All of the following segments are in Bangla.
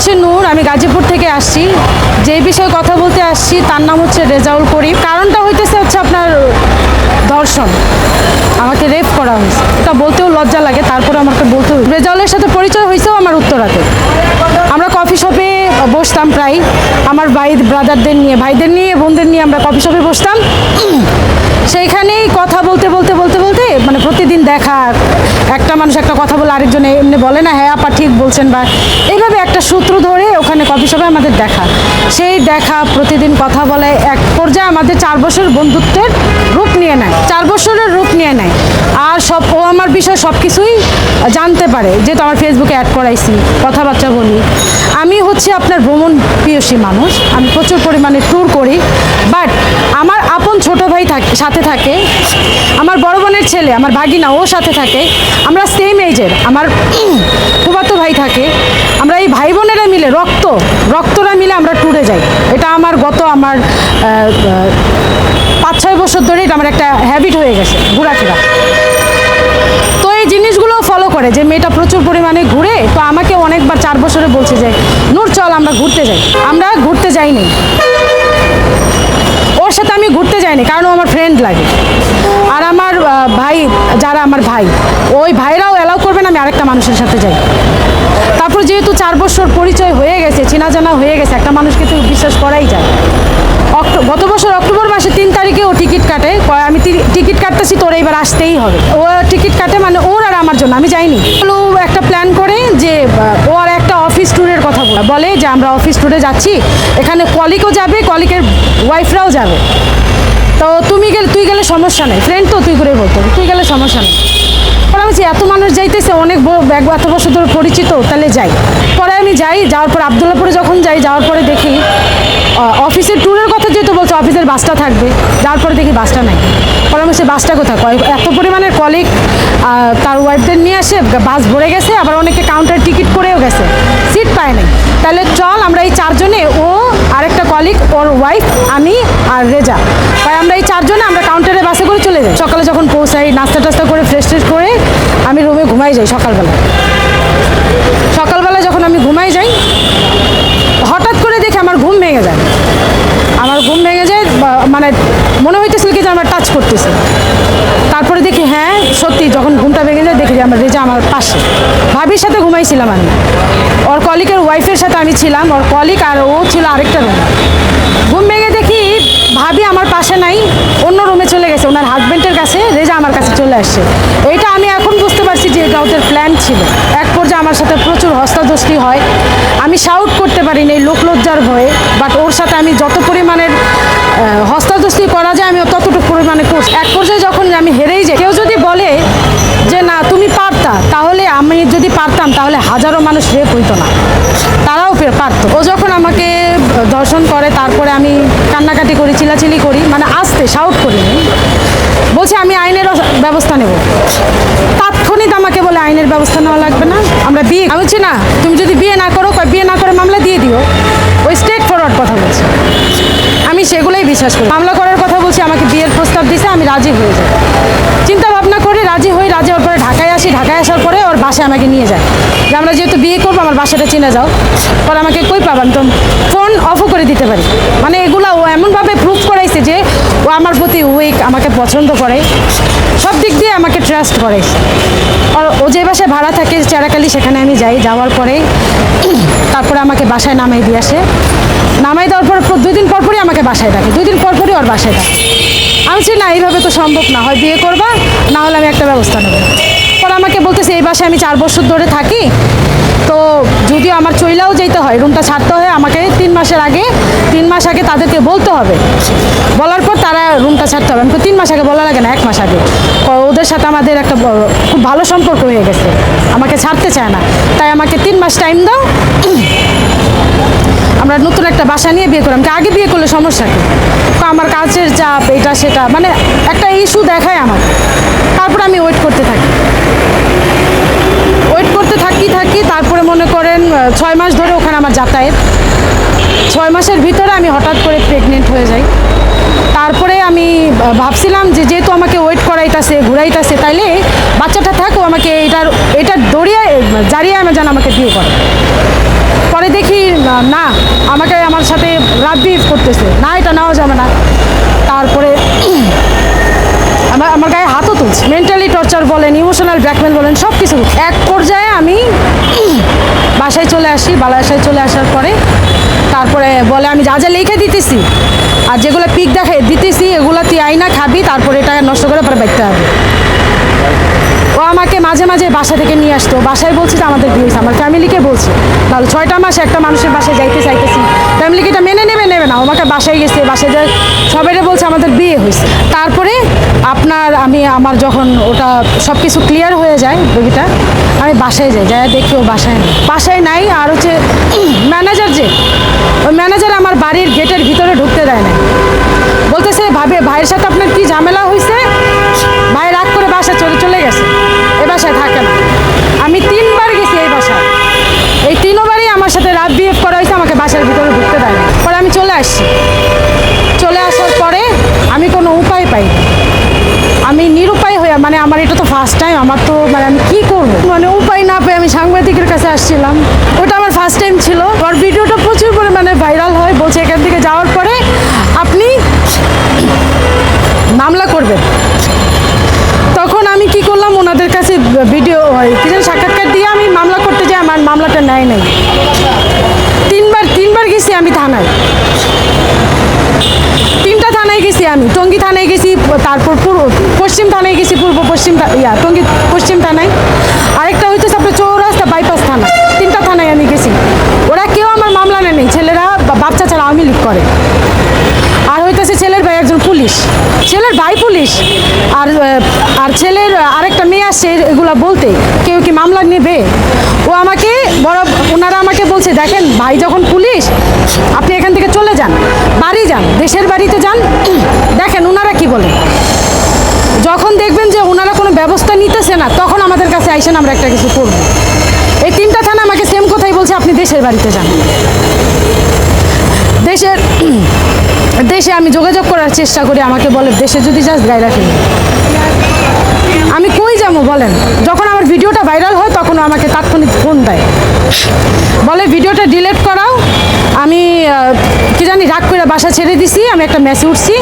হচ্ছে নূর, আমি গাজীপুর থেকে আসছি। যে বিষয়ে কথা বলতে আসছি, তার নাম হচ্ছে রেজাউল করিম। কারণটা হইতেছে হচ্ছে আপনার ধর্ষণ আমাকে রেপ করা হয়েছে। এটা বলতেও লজ্জা লাগে, তারপরে আমাকে বলতে রেজাউলের সাথে পরিচয় হয়েছেও আমার উত্তরাতে। আমরা কফি শপে বসতাম প্রায় আমার ভাই ব্রাদারদের নিয়ে, ভাইদের নিয়ে, বোনদের নিয়ে আমরা কফি শপে বসতাম। সেইখানেই কথা বলতে বলতে বলতে বলতে মানে প্রতিদিন দেখা, একটা মানুষ একটা কথা বলে আরেকজন এমনি বলে না হ্যাঁ আপা ঠিক বলছেন বা এইভাবে একটা সূত্র ধরে ওখানে কফি শপে আমাদের দেখা। সেই দেখা প্রতিদিন কথা বলে, এক পর্যায়ে আমাদের চার বছর বন্ধুত্বের রূপ নিয়ে নেয়, চার বছরের রূপ নিয়ে নেয়। আর সব, ও আমার বিষয়ে সব কিছুই জানতে পারে, যেহেতু আমার ফেসবুকে অ্যাড করাইছি, কথাবার্তা বলি। আমি হচ্ছে আপনার ভ্রমণ প্রিয়সী মানুষ। আমি প্রচুর পরিমাণে ট্যুর করি। বাট আমার আপন ছোট ভাই থাকে, সাথে থাকে। আমার বড় বোনের ছেলে, আমার ভাগিনা, ও সাথে থাকে। আমরা সেম এজের আমার ফুবাতো ভাই থাকে। আমরা এই ভাই বোনেরা মিলে, রক্ত, রক্তরা মিলে আমরা ট্যুরে যাই। এটা আমার গত আমার পাঁচ ছয় বছর ধরে এটা আমার একটা হ্যাবিট হয়ে গেছে, ঘোরাফেরা। ফলো করে যে মেয়েটা প্রচুর পরিমাণে ঘুরে, তো আমাকে অনেকবার চার বছরে বলছে যে, নূর, চল আমরা ঘুরতে যাই। আমরা ঘুরতে যাইনি। ওর সাথে আমি ঘুরতে যাইনি, কারণ আমার ফ্রেন্ড লাগে। আর আমার ভাই, যারা আমার ভাই, ওই ভাইরাও অ্যালাউ করবেন আমি আরেকটা মানুষের সাথে যাই। তারপর যেহেতু চার বছর পরিচয় হয়ে গেছে চেনা জানা হয়ে গেছে, একটা মানুষকে তো বিশ্বাস করাই যায়। গত বছর অক্টোবর মাসে তিন তারিখে ও টিকিট কাটে আমি টিকিট কাটতেছি, তোর এইবার আসতেই হবে। ও টিকিট কাটে মানে ওর আর আমার জন্য, আমি যাইনি। ও একটা প্ল্যান করে যে, ও আর একটা অফিস ট্যুরের কথা। বলে যে, আমরা অফিস ট্যুরে যাচ্ছি, এখানে কলিকও যাবে, কলিকের ওয়াইফরাও যাবে। তো তুমি গেলে, তুই গেলে সমস্যা নেই, ফ্রেন্ড তো তুই করে বলতো তুই গেলে সমস্যা নেই। পরে আমি এত মানুষ যাইতেছে, অনেক ব্যাগ এত বছর ধরে পরিচিত, তাহলে যাই। পরে আমি যাই, যাওয়ার পর আবদুল্লাপুরে যখন যাই, যাওয়ার পরে দেখি অফিসের ট্যুরের কথা যেহেতু বলছো অফিসের বাসটা থাকবে। তারপরে দেখি বাসটা নাই। পরে আমি সে বাসটা কোথায় এত পরিমাণের কলিগ তার ওয়াইফদের নিয়ে আসে বাস ভরে গেছে, আবার অনেকে কাউন্টার টিকিট করেও গেছে। সিট পায় নাই। তাহলে চল, আমরা এই চারজনে, ও আরেকটা কলিগ ওর ওয়াইফ আমি আর রেজা। তাই আমরা এই চারজনে আমরা কাউন্টারে বাসে করে চলে যাই। সকালে যখন পৌঁছাই, নাস্তা টাস্তা করে ফ্রেশ ট্রেশ করে, আমি রুমে ঘুমাই যাই সকালবেলা। সকালবেলা সাথে ঘুমাইছিলাম আমি। ওর কলিকের ওয়াইফের সাথে আমি ছিলাম, ওর কলিক আর ও ছিল আরেকটা রুম ঘুম ভেঙে দেখি ভাবি আমার পাশে নাই, অন্য রুমে চলে গেছে। ওনার হাজবেন্ডের কাছে, রেজা আমার কাছে চলে আসছে। এইটা আমি এখন বুঝতে পারছি যে এটা ওদের প্ল্যান ছিল। এক পর্যায়ে আমার সাথে প্রচুর হস্তাধস্তি হয়। আমি শাউট করতে পারিনি এই লোকলজ্জার ভয়ে বাট ওর সাথে আমি যত পরিমাণের হাজারো মানুষ রেপ হইতো না। তারাও পারতো। ও যখন আমাকে দর্শন করে, তারপরে আমি কান্নাকাটি করি, চিলাচিলি করি মানে আসতে শাউট করি বলছে, আমি আইনের ব্যবস্থা নেব। তাৎক্ষণিক আমাকে বলে, আইনের ব্যবস্থা নেওয়া লাগবে না, আমরা বিয়ে আমি না, তুমি যদি বিয়ে না করো বিয়ে না করে মামলা দিয়ে দিও। ওই স্টেট ফরওয়ার্ড কথা বলছে। আমি সেগুলোই বিশ্বাস করি। মামলা করার কথা বলছি, আমাকে বিয়ের প্রস্তাব দিছে, আমি রাজি হয়ে যাই। চিন্তা ভাবনা করে রাজি হই রাজি হওয়ার পরে ঢাকায় আসি, ঢাকায় আসার পরে ওর বাসায় আমাকে নিয়ে যায়। যে আমরা যেহেতু বিয়ে করব, আমার বাসাটা চিনে যাও। পরে আমাকে কই পাবেন তো ফোন অফও করে দিতে পারি। মানে এগুলো ও এমনভাবে প্রুফ করাইছে যে ও আমার প্রতি উইক আমাকে পছন্দ করে। সব দিক দিয়ে আমাকে ট্রাস্ট করে। আর ও যে বাসায় ভাড়া থাকে, চেরাকালি সেখানে আমি যাই, যাওয়ার পরে তারপরে আমাকে বাসায় নামাই দিয়ে আসে। নামাই দেওয়ার পর দুই দিন পরপরই আমাকে বাসায় ডাকে। দুই দিন পরপরই ওর বাসায় ডাকে। আমি না, এইভাবে তো সম্ভব না। হয় বিয়ে করবা, না হলে আমি একটা ব্যবস্থা নেব। পরে আমাকে বলতেছে, এই বাসায় আমি চার বছর ধরে থাকি। তো যদিও আমার চইলাও যেতে হয়, রুমটা ছাড়তে হয়, আমাকে তিন মাসের আগে, তিন মাস আগে তাদেরকে বলতে হবে। বলার পর তারা রুমটা ছাড়তে হবে। আমি তিন মাস আগে বলা লাগে না, এক মাস আগে। ওদের সাথে আমাদের একটা খুব ভালো সম্পর্ক হয়ে গেছে। আমাকে ছাড়তে চায় না। তাই আমাকে তিন মাস টাইম দাও। আমরা নতুন একটা বাসা নিয়ে বিয়ে করলাম। আগে বিয়ে করলে সমস্যা কি? আমার কাজের চাপ, এটা, সেটা মানে একটা ইস্যু দেখায় আমাকে। তারপর আমি ওয়েট করতে থাকি। করতে থাকি থাকি, তারপরে মনে করেন ছয় মাস ধরে ওখানে আমার যাতায়াত। ছয় মাসের ভিতরে আমি হঠাৎ করে প্রেগনেন্ট হয়ে যাই। তারপরে আমি ভাবছিলাম যে যেহেতু আমাকে ওয়েট করাইতাছে, ঘুরাইতাছে, তাইলে বাচ্চাটা থাকো আমাকে এটার এটার দড়িয়ে জারিয়ে আমি যেন আমাকে বিয়ে করে। পরে দেখি, না- আমাকে আমার সাথে রাত বিহেভ করতেছে। না, এটা নেওয়া যাবে না। তারপরে আমার আমার গায়ে মেন্টালি টর্চার বলেন ইমোশনাল ব্ল্যাকমেল বলেন সব কিছু এক পর্যায়ে আমি বাসায় চলে আসি বালাসায় চলে আসার পরে তারপরে বলে, আমি যা যা লিখে দিতেছি, আর যেগুলো পিক দেখে দিতেছি, এগুলো তুই আইনা খাবি, তারপরে এটা নষ্ট করে পরে বাইতে হবে। ও আমাকে মাঝে মাঝে বাসা থেকে নিয়ে আসতো। বাসায় বলছি যে, আমাদের বিয়ে আমার ফ্যামিলিকে বলছি। তাহলে ছয়টা মাস একটা মানুষের বাসায় যাইতে চাইতেছি। ফ্যামিলিকে এটা মেনে নেবে নেবে না। আমাকে বাসায় গেছে, বাসায় যায় সবাই বলছে, আমাদের বিয়ে হয়েছে। তারপরে আপনার, আমি আমার যখন ওটা সব কিছু ক্লিয়ার হয়ে যায়, বেবিটা, আমি বাসায় যাই যাই দেখি ও বাসায় নেই। বাসায় নাই, আর হচ্ছে ম্যানেজার যে, ওই ম্যানেজার আমার বাড়ির গেটের ভিতরে ঢুকতে দেয় না বলতেছে, ভাবে, ভাইয়ের সাথে আপনার কি ঝামেলা হয়েছে? বাসায় থাকে না। আমি তিনবার গেছি এই বাসায়। এই তিনবারই আমার সাথে রাত বিহেভ করা হয়েছে, আমাকে বাসার ভিতরে ঢুকতে দেয় না পরে আমি চলে আসছি। চলে আসার পরে আমি কোনো উপায় পাই আমি নিরুপায় হয়ে মানে আমার এটা তো ফার্স্ট টাইম আমার তো মানে আমি কী করব? মানে উপায় না পেয়ে আমি সাংবাদিকের কাছে আসছিলাম। ওটা আমার ফার্স্ট টাইম ছিল। ওর ভিডিওটা প্রচুর পরিমাণে ভাইরাল হয়, বলছে এখান থেকে যাওয়ার পরে আপনি মামলা করবেন। তখন আমি কি করলাম, ওনাদের কাছে ভিডিও কি যেন সাক্ষাৎকার দিয়ে আমি মামলা করতে যাই, আমার মামলাটা নেয় নাই। তিনবার তিনবার গেছি আমি থানায়। তিনটা থানায় গেছি আমি, টঙ্গী থানায় গেছি, তারপর পূর্ব, পশ্চিম থানায় গেছি, পূর্ব, পশ্চিম ইয়া, টঙ্গী, পশ্চিম থানায়। আরেকটা হইতেছে আপনার চৌরাস্তা বাইপাস থানা, তিনটা থানায় আমি গেছি। ওরা কেউ আমার মামলা নেই, ছেলেরা বাচ্চা ছাড়া আওয়ামী লীগ করে আর হইতেছে ছেলের ভাই একজন পুলিশ, ছেলের ভাই পুলিশ আর আর ছেলের আরেকটা মেয়ে আসছে এগুলা বলতে কেউ কি মামলা নেবে? ও আমাকে বড় ওনারা আমাকে বলছে, দেখেন, ভাই যখন পুলিশ, আপনি এখান থেকে চলে যান, বাড়ি যান, দেশের বাড়িতে যান, দেখেন ওনারা কি বলে। যখন দেখবেন যে ওনারা কোনো ব্যবস্থা নিতেছে না, তখন আমাদের কাছে আইসেন, আমরা একটা কিছু করব। এই তিনটা থানা আমাকে সেম কথাই বলছে, আপনি দেশের বাড়িতে যান। দেশের দেশে আমি যোগাযোগ করার চেষ্টা করি আমাকে বলে দেশে যদি যাস গায়ে রাখি আমি কই যাব বলেন? যখন আমার ভিডিওটা ভাইরাল হয়, তখন আমাকে তাৎক্ষণিক ফোন দেয়। বলে, ভিডিওটা ডিলিট করাও। আমি কি জানি, রাগ করে বাসা ছেড়ে দিছি, আমি একটা মেসে উঠছি।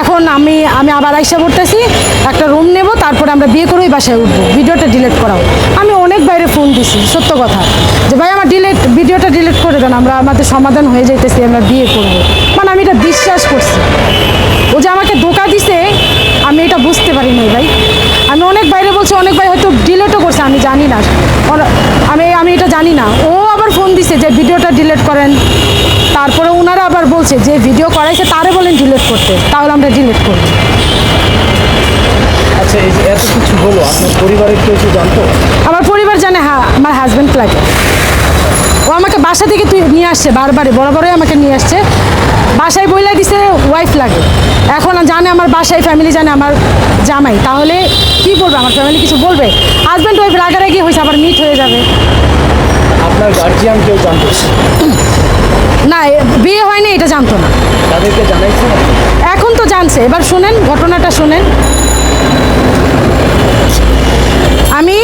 এখন আমি আমি আবার আইসা পড়তেছি, একটা রুম নেব, তারপরে আমরা বিয়ে করে ওই বাসায় উঠবো। ভিডিওটা ডিলিট করাও। আমি অনেক বাইরে ফোন দিছি, সত্য কথা। যে, ভাই, আমার ডিলেট ভিডিওটা ডিলিট করে দেন, আমরা আমাদের সমাধান হয়ে যাইতেছি, আমরা বিয়ে করব। মানে আমি এটা বিশ্বাস করছি। ও যে আমাকে ধোকা দিছে বুঝতে পারি নাই ভাই। আমি অনেক বাইরে বলছি অনেক ভাই হয়তো ডিলেটও করছে আমি জানি না। আমি আমি এটা জানি না। ও আবার ফোন দিছে যে ভিডিওটা ডিলেট করেন। তারপরে ওনারা আবার বলছে যে ভিডিও করাইছে তারে বলেন ডিলেট করতে তাহলে আমরা ডিলেট করব। আচ্ছা এই যে এত কিছু হলো আপনার পরিবারের কেউ জানতো? আমার পরিবার জানে হ্যাঁ আমার হাজব্যান্ড লাগে। ও আমাকে বাসা থেকে তুই নিয়ে আসছে বারবারই বরাবরই আমাকে নিয়ে আসছে। বাসায় বইলা দিছে ওয়াইফ লাগে। এখন জানে আমার বাসায় ফ্যামিলি জানে আমার জামাই। তাহলে কি বলবে? আমার ফ্যামিলি কিছু বলবে? হাজব্যান্ড ওয়াইফ রাগারাগি হয়েছে আবার মিট হয়ে যাবে। আপনার গার্জিয়ান কেউ জানতো না? বিয়ে হয়নি এটা জানতো না। তাদেরকে জানাইছেন আপনি? এখন তো জানছে। এবার শুনেন ঘটনাটা শুনেন। আমি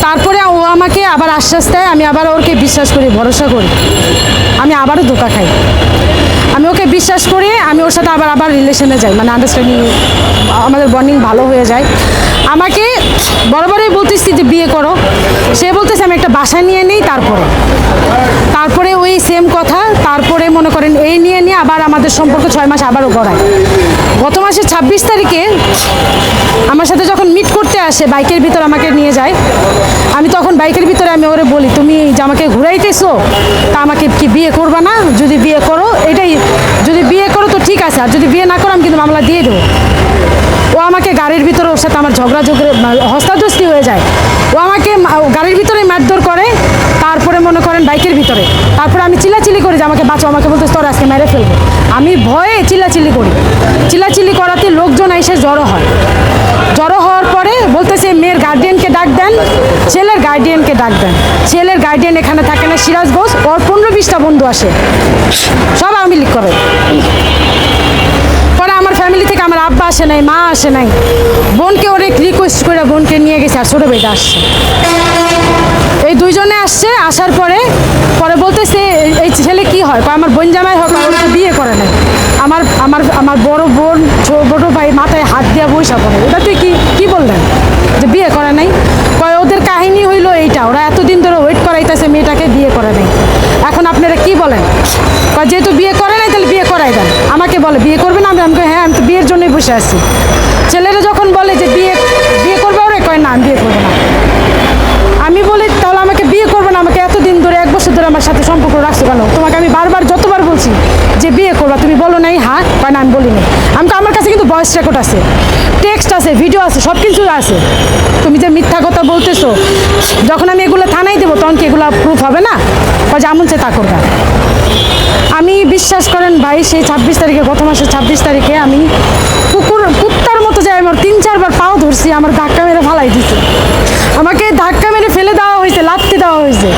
তারপরে ও আমাকে আবার আশ্বাস দেয়, আমি আবার ওরকে বিশ্বাস করি, ভরসা করি। আমি আবারও ধোকা খাই। আমি ওকে বিশ্বাস করে, আমি ওর সাথে আবার আবার রিলেশনে যাই। মানে আন্ডারস্ট্যান্ডিং আমাদের বন্ডিং ভালো হয়ে যায়। আমাকে বরাবরই বলতেছি যে, বিয়ে করো। সে বলতেছে, আমি একটা বাসা নিয়ে নিই, তারপরে। তারপরে ওই সেম কথা, তারপরে মনে করেন এই নিয়ে নিয়ে আবার আমাদের সম্পর্ক ছয় মাস আবারও গড়ায়। গত মাসের ছাব্বিশ তারিখে আমার সাথে যখন মিট করতে আসে, বাইকের ভিতর আমাকে নিয়ে যায়, আমি তখন বাইকের ভিতরে আমি ওরে বলি, তুমি যে আমাকে ঘুরাইতেছো, তা আমাকে কি বিয়ে করবা না? যদি বিয়ে করো, এটাই, যদি বিয়ে করো তো ঠিক আছে, আর যদি বিয়ে না করো, আমি কিন্তু মামলা দিয়ে দেবো। ও আমাকে গাড়ির ভিতরে ওর সাথে আমার ঝগড়া ঝগড়ে হস্তাধস্তি হয়ে যায়। ও আমাকে গাড়ির ভিতরে মারধর করে মনে করেন বাইকের ভিতরে। তারপরে আমি চিল্লাচিল্লি করি যে আমাকে বাঁচো আমাকে বলতে তোর আজকে মেরে ফেলব। আমি ভয়ে চিল্লাচিল্লি করি। চিল্লাচিল্লি করাতে লোকজন এসে জড়ো হয়। জড়ো হওয়ার পরে বলতেছে, মেয়ের গার্ডিয়ানকে ডাক দেন, ছেলের গার্ডিয়ানকে ডাক দেন। ছেলের গার্ডিয়ান এখানে থাকে না, সিরাজ ঘোষ, ওর পনেরো বিশটা বন্ধু আসে। সব আওয়ামী লীগ করে। পরে আমার ফ্যামিলি থেকে আমার আব্বা আসে নাই, মা আসে নাই। বোনকে ওরে রিকোয়েস্ট করে বোনকে নিয়ে গেছে আর ছোটো বেটা আসছে। এই দুইজনে আসছে, আসার পরে পরে বলতেছে হয়? আমার বোন জামাই হোক তো বিয়ে করে নাই। আমার আমার আমার বড় বোন বড় ভাই মাথায় হাত দিয়া বৈশা পড়ে। এটা তুই কি কি বললেন? যে বিয়ে করে নাই? কয়, ওদের কাহিনী হইল এইটা, ওরা এতদিন ধরে ওয়েট করাইতেছে মেয়েটাকে বিয়ে করে নাই। এখন আপনারা কি বলেন? কয়, যেহেতু বিয়ে করে নাই, তাহলে বিয়ে করাই দেন। আমাকে বলে, বিয়ে করবে না? আমি আমি হ্যাঁ আমি তো বিয়ের জন্যই বসে আছি। ছেলেরা যখন বলে যে বিয়ে বিয়ে করবে ওরে, কয়, না, আমি বিয়ে করব না। আমি বলি তাহলে আমাকে বিয়ে করবে না আমাকে এতদিন ধরে এক বছর ধরে আমার সাথে সম্পর্ক রাখছো কেন? তোমাকে আমি বারবার, যতবার বলছি যে বিয়ে করবা, তুমি বলো নাই হ্যাঁ কয় না, আমি বলিনি। আমি তো আমার কাছে কিন্তু ভয়েস রেকর্ড আছে টেক্সট আছে ভিডিও আছে সব কিছু আছে। তুমি যে মিথ্যা কথা বলতেছো, যখন আমি এগুলো থানায় দেবো, তখন কি এগুলো প্রুফ হবে না? বা যেমন সে তা করবে। আমি বিশ্বাস করেন ভাই, সেই ছাব্বিশ তারিখে, গত মাসের ছাব্বিশ তারিখে আমি কুকুর, কুত্তার মতো যাই আমার তিন, চারবার পাও ধরছি, আমার ধাক্কা মেরে ফালাই দিছে। আমাকে ধাক্কা মেরে ফেলে দেওয়া হয়েছে লাত্তি দেওয়া হয়েছে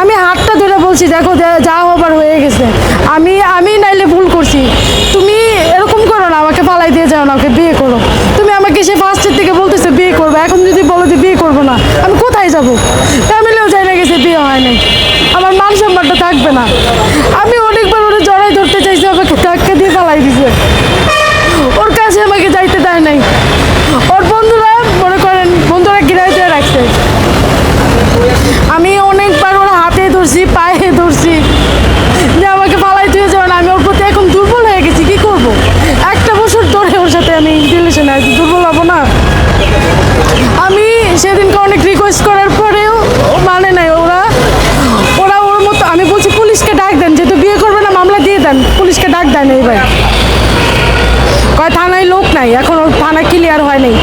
আমি হাতটা ধরে বলছি দেখো, যা- হবার হয়ে গেছে। আমি আমি নাইলে ভুল করছি। তুমি এরকম করো না, আমাকে পালাই দিয়ে যাও না বিয়ে করো। তুমি আমাকে সে ফার্স্টের থেকে বলতেছে বিয়ে করব, এখন যদি বলো যে বিয়ে করব না, আমি কোথায় যাব? ফ্যামিলিও যাই না গেছে, বিয়ে হয় নাই। আমার মান সম্মানটা থাকবে না। আমি অনেকবার ওরা জড়াই ধরতে চাইছি, আমাকে ধাক্কা দিয়ে ফালাই দিছে। ওর কাছে আমাকে যাইতে দেয় নাই। ওর বন্ধুরা মনে করেন বন্ধুরা গিরাই দিয়ে রাখছে আমি অনেকবার ওর হাতে ধরছি পায়ে ধরছি যে আমাকে ফালাই দিয়ে যাবে না আমি ওর প্রতি এখন দুর্বল হয়ে গেছি কি করব একটা বছর ধরে ওর সাথে আমি রিলেশনে আছি দুর্বল হব না আমি সেদিনকে অনেক রিকোয়েস্ট করার পরেও ও মানে নাই ওরা ওরা ওর মতো আমি বলছি পুলিশকে ডাক দেন যেহেতু বিয়ে করবে না মামলা দিয়ে দেন পুলিশকে ডাক দেন এইবার কয় থানায় লোক নাই এখন ওর থানা ক্লিয়ার হয় নাই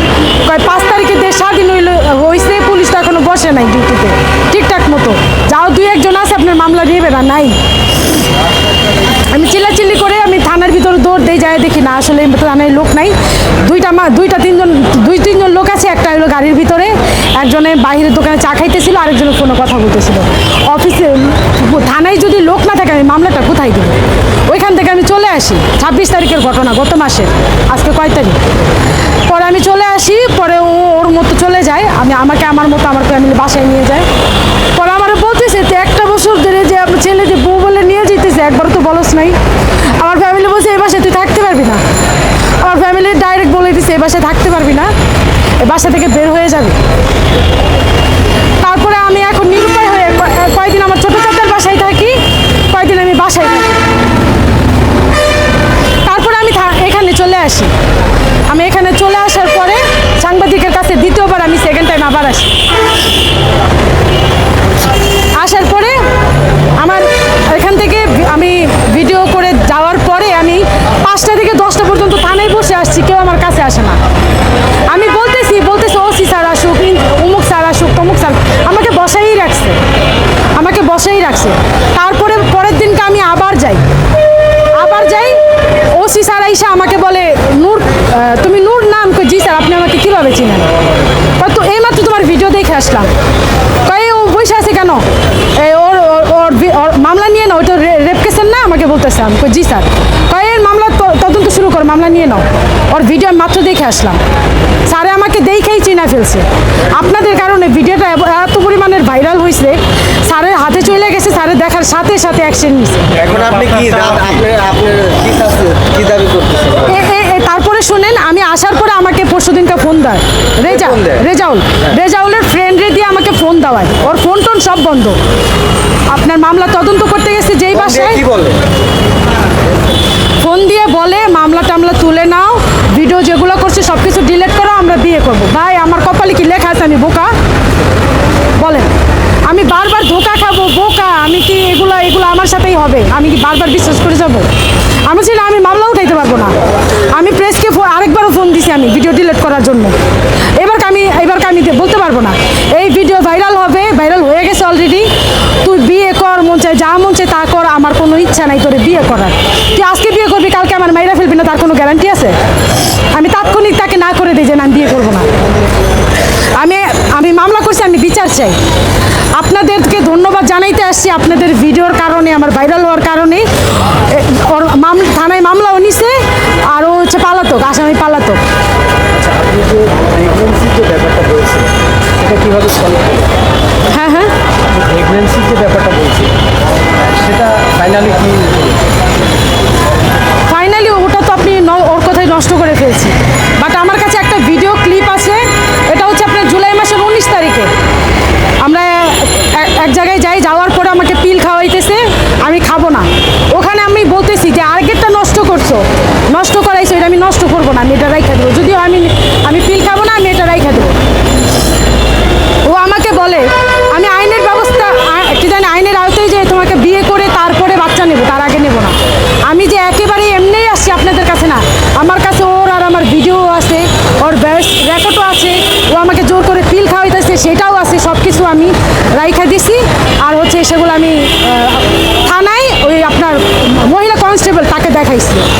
কয় পাঁচ তারিখে দেশ স্বাধীন হইলে হয়েছে পুলিশ তো এখনও বসে নাই ডিউটিতে ঠিকঠাক মতো যাও দুই একজন আছে আপনার মামলা নেবে না নাই। আমি চিল্লাচিল্লি করে আমি থানার ভিতরে দৌড় দিয়ে যাই দেখি না, আসলে থানায় লোক নাই। দুইটা মা দুইটা তিনজন দুই তিনজন লোক আছে, একটা হলো গাড়ির ভিতরে, একজনে বাইরের দোকানে চা খাইতেছিল আরেকজনের ফোনে কথা বলতেছিল। অফিসে থানায় যদি লোক না থাকে, আমি মামলাটা কোথায় দিব? ওইখান থেকে আমি চলে আসি, ছাব্বিশ তারিখের ঘটনা, গত মাসের, আজকে কয় তারিখ? পরে আমি চলে আসি, পরে ও ওর মতো চলে যায়, আমি আমাকে আমার মতো আমার ফ্যামিলি বাসায় নিয়ে যায়। পরে আমার বলতেছে তুই একটা বছর ধরে যে আপনার ছেলে যে বউ বলে নিয়ে যেতেছে একবার তো বলস নাই আমার ফ্যামিলি বলছে এই বাসায় তুই থাকতে পারবি না আমার ফ্যামিলি ডাইরেক্ট বলে দিছে এই বাসায় থাকতে পারবি না বাসা থেকে বের হয়ে যাবে তারপরে আমি এখন নিরুপায় হয়ে ক- কয়েকদিন আমার ছোটো চাচার বাসায় থাকি কয়েকদিন আমি বাসায় থাকি তারপরে আমি থা- এখানে চলে আসি আমি এখানে চলে আসার পরে সাংবাদিকের কাছে দ্বিতীয়বার আমি সেকেন্ড টাইম আবার আসি আসার পরে আমার এখান থেকে ভি- আমি ভিডিও করে যাওয়ার পরে আমি পাঁচটা থেকে দশটা পর্যন্ত থানায় বসে আসছি কেউ আমার কাছে আসে না আমি বলতেছি বলতেছি ওসি স্যার আসুক ইন- অমুক স্যার আসুক তমুক স্যার আমাকে বসাই রাখছে আমাকে বসাই রাখছে তারপরে পরের দিনকে আমি আবার যাই আবার যাই ওসি স্যার আইসা আমাকে বলে নূর আহ, তুমি নূর নাম কই জি স্যার আপনি আমাকে কীভাবে চিনেন কয়, তো এইমাত্র তোমার ভিডিও দেখে আসলাম কয়ে ও বসে আছে কেন এই ওর ওর- ওর ভি- ওর মামলা নিয়ে নাও ওইটা রেপ কেসের বলতেছে আমি জি স্যার। কয়ে এর মামলা ত- তদন্ত শুরু কর মামলা নিয়ে নাও। ওর ভিডিও আমি মাত্র দেখে আসলাম। স্যারে আমাকে দেখেই চিনা ফেলছে। আপনাদের কারণে ভিডিওটা এত পরিমাণের ভাইরাল হয়েছে স্যারের হাতে চলে গেছে স্যারের দেখার সাথে সাথে অ্যাকশন নিছে। এখন আপনি কি দা- আপনি আপনি কি দাবি করতেছেন? এ- এ- এ- তারপরে শুনেন আমি আসার পরে আমাকে পরশু দিনটা ফোন দেয়। রেজা ফোন দেয়? রেজাউল রেজাউলের ফ্রেন্ডরে দিয়ে আমাকে ফোন দেওয়ায়। ওর ফোন টোন সব বন্ধ। আপনার মামলা তদন্ত করতে গেছে যেই বাসায়? কি বলে? ফোন দিয়ে বলে মামলা টামলা তুলে নাও ভিডিও যেগুলো করছে সব কিছু ডিলেট করো আমরা বিয়ে করব। ভাই আমার কপালে কি লেখা আছে? আমি বোকা? বলেন। আমি বারবার ধোকা খাব বোকা। আমি কি এগুলো এগুলো আমার সাথেই হবে? আমি কি বারবার বিশ্বাস করে যাব? আমি ছিল আমি মামলা উঠাইতে পারব না। আমি প্রেসকে আরেকবারও ফোন দিছি আমি ভিডিও ডিলেট করার জন্য। এবার আমি এবার আমি বলতে পারব না? এই ভিডিও ভাইরাল হবে ভাইরাল হয়ে গেছে অলরেডি তুই বিয়ে কর মন চায় যা মন চায় তা কর আমার কোনো ইচ্ছা নাই বিয়ে করার। তুই আজকে বিয়ে করবি, কালকে আমার মাইরা ফেলবি না, তার কোনো গ্যারান্টি আছে? আমি তাৎক্ষণিক তাকে না করে দিই যে না, আমি বিয়ে করব না। আমি আমি মামলা করছি, আমি বিচার চাই। আপনাদেরকে ধন্যবাদ জানাইতে আসছি আপনাদের ভিডিওর কারণে, আমার ভাইরাল হওয়ার কারণে। থানায় মামলাও নিছে, আর ও হচ্ছে পালাতক, আসামি পালাতক। আচ্ছা হ্যাঁ 再开始。